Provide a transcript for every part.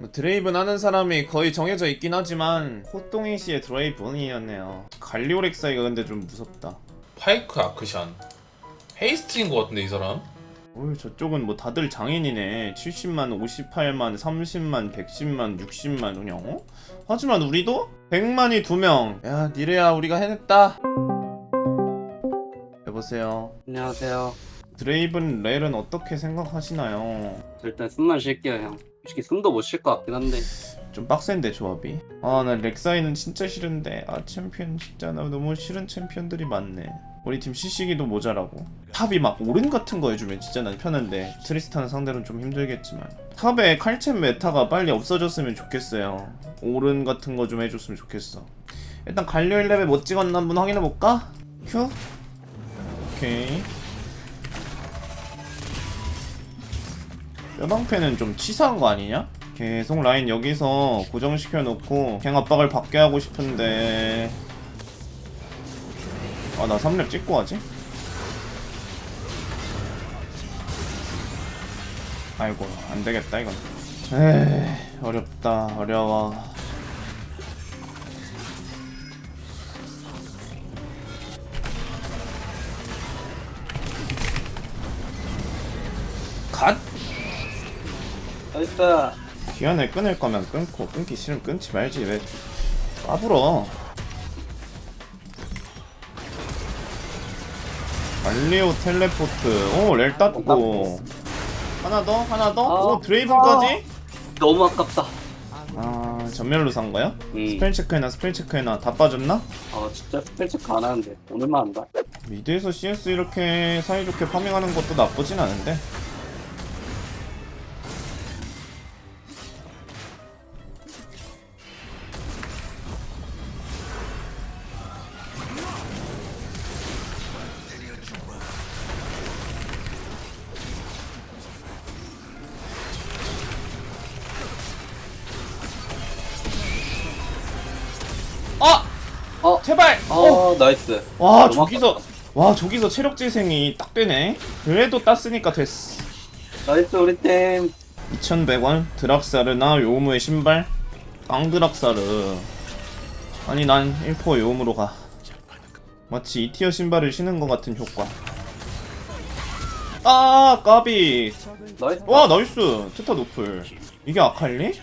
뭐 드레이븐 하는 사람이 거의 정해져 있긴 하지만 호똥이 씨의 드레이븐이었네요. 갈리오렉사이가 근데 좀 무섭다. 파이크 아크샨 헤이스트인 것 같은데 이 사람? 오 저쪽은 뭐 다들 장인이네. 70만, 58만, 30만, 110만, 60만 그냥 어? 하지만 우리도 100만이 두 명. 야 니레야 우리가 해냈다. 여보세요. 안녕하세요. 드레이븐 렐은 어떻게 생각하시나요? 저 일단 숨만 쉴게요, 형. 솔직히 숨도 못 쉴 것 같긴 한데. 좀 빡센데 조합이. 아 나 렉사이는 진짜 싫은데. 아 챔피언 진짜 나 너무 싫은 챔피언들이 많네. 우리 팀 CC기도 모자라고. 탑이 막 오른 같은 거 해주면 진짜 난 편한데. 트리스탄 상대로는 좀 힘들겠지만. 탑에 칼챔 메타가 빨리 없어졌으면 좋겠어요. 오른 같은 거 좀 해줬으면 좋겠어. 일단 갈려 1레벨 못 찍었나 한번 확인해볼까? 큐? 오케이 뼈방패는 좀 치사한 거 아니냐? 계속 라인 여기서 고정시켜 놓고 그냥 압박을 받게 하고 싶은데 아 나 3렙 찍고 하지? 아이고 안되겠다 이건 에이 어렵다 어려워 나이스. 기한을 끊을 거면 끊고 끊기 싫으면 끊지 말지 왜 까불어 알리오 텔레포트 오렐 땄고 하나 더 하나 더? 아. 오 드레이븐까지? 너무 아깝다. 아 전멸로 산 거야? 음. 스펠 체크해놔 스펠 체크해놔 다 빠졌나? 아, 진짜 스펠 체크 안 하는데. 오늘만 한다. 미드에서 CS 이렇게 사이좋게 파밍하는 것도 나쁘진 않은데 제발! 어! 아, 나이스. 와 너무 저기서 와 저기서 체력 재생이 딱 되네 그래도 땄으니까 됐어 나이스, 우리 팀. 2100원 드락사르나 요무의 신발 빵드락사르 아니 난 1포 요음으로 가 마치 2티어 신발을 신은 것 같은 효과 아 까비 나이스. 와 나이스 트타 노플 이게 아칼리?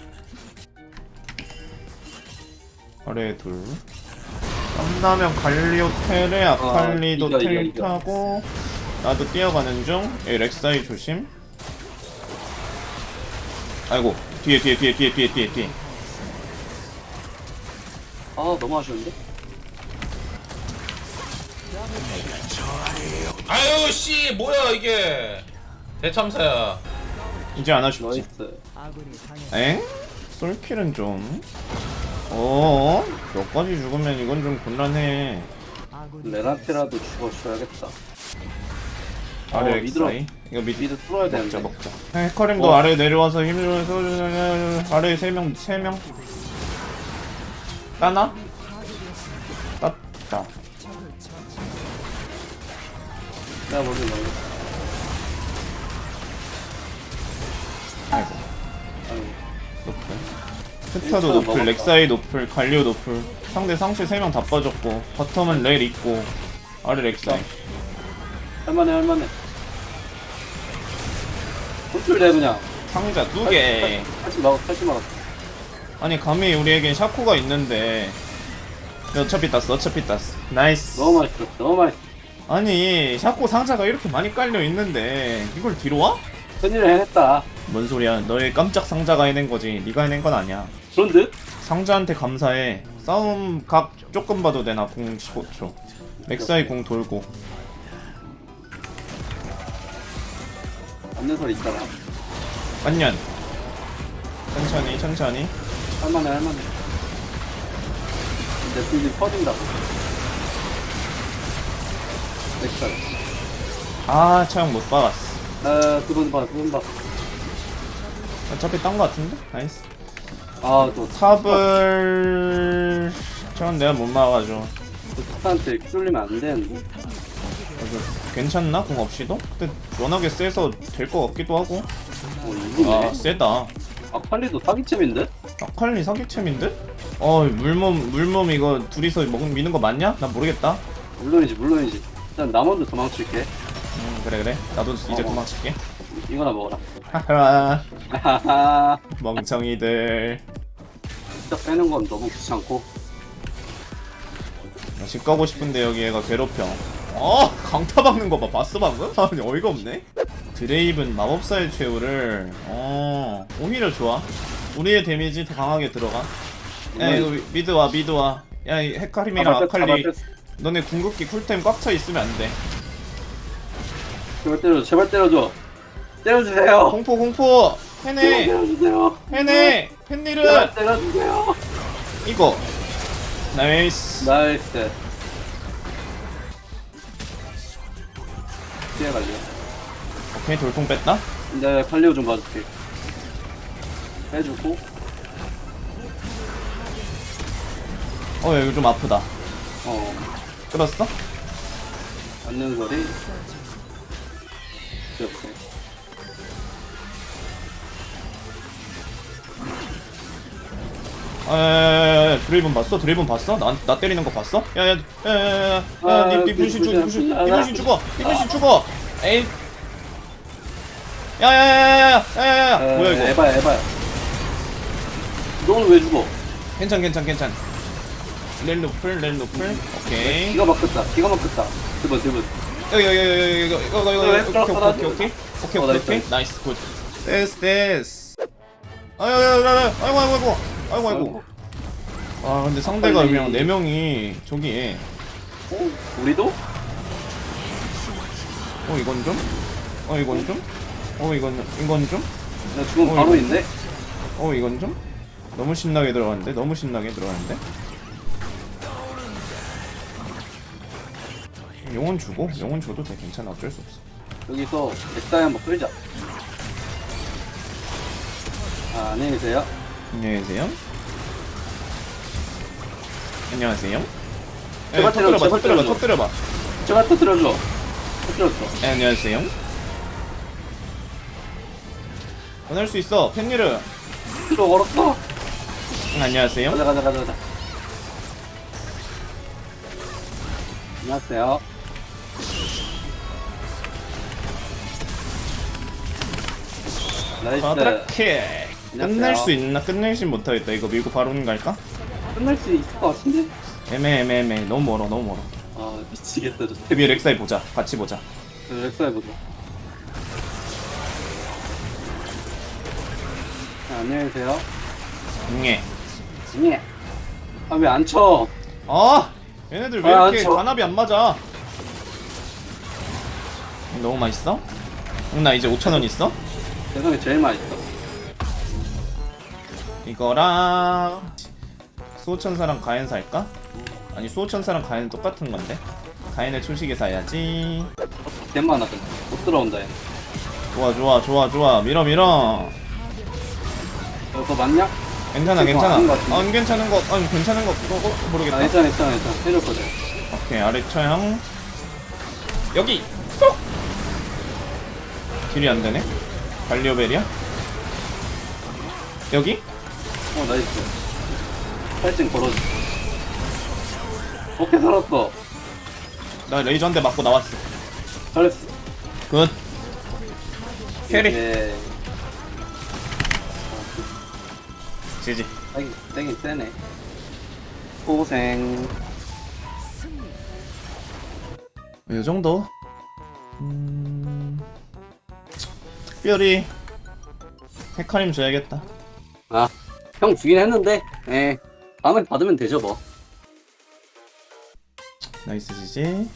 아래 둘 썸나면 갈리오 텔에 아칼리도 어, 이겨, 이겨, 텔 이겨. 타고 나도 뛰어가는 중 에, 렉사이 조심 아이고 뒤에 뒤에 뒤에 뒤에 뒤에 뒤에 뒤에 아, 너무 아쉬운데? 아유 씨 뭐야 이게 대참사야 이제 안 하십지 나이스. 엥? 솔킬은 좀 어? 몇 가지 죽으면 이건 좀 곤란해 레나테라도 죽어줘야겠다. 아래 어, 미드로- 이 이거 미드 미드 뚫어야 먹자 되는데. 먹자 헤커림도 어. 아래 내려와서 힘을 줘 아래 3명 3명 따나? 땄다 내가 먼저 넣어. 스타도 노플. 렉사이 노플 갈리오 노플 상대 상체 3명 다 빠졌고 바텀은 렐 있고 아래 렉사이 할만해, 할만해. 호출돼, 그냥. 상자 2개 하지 마, 하지 마. 아니 감히 우리에겐 샤코가 있는데 어차피 땄어 어차피 땄어 나이스 너무 맛있어, 너무 맛있어. 아니 샤코 상자가 이렇게 많이 깔려 있는데 이걸 뒤로 와? 큰일을 해냈다. 뭔 소리야 너의 깜짝 상자가 해낸 거지 네가 해낸 건 아니야 그런 듯? 상자한테 감사해 싸움 각 조금 봐도 되나 공 15초 렉사이 공 돌고 없는 소리 있잖아. 안녕 천천히 천천히 할만해, 할만해. 근데 둘이 퍼진다고. 넥살. 아 차영 못 박았어 아, 두번 봐, 두번 봐. 어차피 딴 거 같은데? 나이스 아, 또 탑을 저건 내가 못 막아줘 또 탑한테 쏠리면 안 되는데. 그래서 괜찮나? 공 없이도? 근데 워낙에 세서 될 것 같기도 하고 어, 이기네. 아 세다 아 칼리도 사기챔인데? 아칼리 사기챔인데? 어 물몸 물몸 이거 둘이서 먹 미는 거 맞냐? 난 모르겠다 물론이지 물론이지 일단 나 먼저 도망칠게 음 그래 그래 나도 이제 어. 도망칠게 이거나 먹어라 하하 하하하 멍청이들. 진짜 빼는 건 너무 귀찮고. 집 가고 싶은데 여기 애가 괴롭혀. 어? 강타 박는 거 봐. 봤어 방금? 아니 어이가 없네. 드레이븐 마법사의 최후를. 어 오히려 좋아. 우리의 데미지 더 강하게 들어가. 야 이거 미- 미드 와 미드 와야 헤카림이랑 아칼리. 너네 궁극기 쿨타임 꽉차 있으면 안 돼. 제발 때려줘 제발 때려줘. 때려주세요. 공포 공포 해내 때려주세요. 해내 팬일은. 제발 때려주세요. 이거. 나이스. 나이스. 피해가지고 오케이 돌풍 뺐다. 이제 칼리오 좀 봐줄게. 해주고. 어 이거 좀 아프다. 어. 끌었어? 앉는 소리? 이렇게 드레이븐 봤어? 드레이븐 봤어? 나, 나 때리는 거 봤어? 야야야야야니 분신 죽어 분신 분신 죽어 분신 죽어 에이 야야야야야야야 뭐야 이거 에바야 에바야 너는 왜 죽어? 괜찮 괜찮 괜찮 렐 노플 렐 노플 오케이 기가 막혔다 기가 막혔다 드번 드번 여기 여기 여기 여기 여기 여기 여기 오케이 오케이 오케이 나이스 굿 데스 데스 아유 아유 아이고 아이고 아이고 아이고, 아이고. 아, 근데 상대가 빨리. 그냥 네 명이 저기. 어? 우리도? 어 이건 좀? 어 이건 좀? 어 이건 이건 좀? 나 지금 어, 바로 이거. 있네? 어 이건 좀? 너무 신나게 들어갔는데? 너무 신나게 들어갔는데? 용은 주고 용은 줘도 돼 괜찮아 어쩔 수 없어 여기서 엑사이 한번 끌자 아 안녕히 계세요 안녕히 계세요. 안녕하세요. 제발 때려, 터뜨려봐 제발 터뜨려봐. 터뜨려봐. 제발 터뜨려줘. 터뜨렸어. 에, 안녕하세요. 보낼 수 있어 팬니르 들어 걸었어. 응, 안녕하세요. 가자 가자 가자 가자. 안녕하세요. 나이스. 안녕하세요. 끝낼 수 있나? 끝내진 못하겠다 이거 밀고 바로 갈까? 끝날 수 있을 것 같은데? 애매 애매 애매 너무 멀어 너무 멀어 아 미치겠다 저 데뷔 렉사이 보자 같이 보자 렉사이 보자 아, 안녕히 계세요 응애 예. 아왜 안 쳐? 아 얘네들 왜 아, 이렇게 저- 단합이 안 맞아 너무 맛있어? 응 나 이제 5천 원 있어? 세상에 제일 맛있어 이거랑 수호천사랑 가엔 살까? 아니 수호천사랑 가엔 똑같은 건데. 가엔의 초식에 사야지. gem만 하던데 못 들어온다 얘 좋아 좋아 좋아 좋아. 밀어 밀어. 어, 그거 맞냐? 괜찮아 괜찮아. 아닌 것 같은데. 안 괜찮은 거 아니 괜찮은 거 그거 어, 아 모르겠다. 괜찮아 괜찮아 괜찮아. 해줄 거죠 오케이 아래 처형. 여기 쏙! 딜이 안 되네? 발리오벨이야? 여기 어 나이스. 팔짱 걸어줘. 오케이 살았어. 나 레이저 한 대 맞고 나왔어. 잘했어. 굿. 캐리. 예. 지지. 세긴 세긴 세네. 고생. 이 정도? 음... 특별히 헤카림 줘야겠다. 아 형 주긴 했는데 예. 다음에 받으면 되죠 뭐. 나이스 지지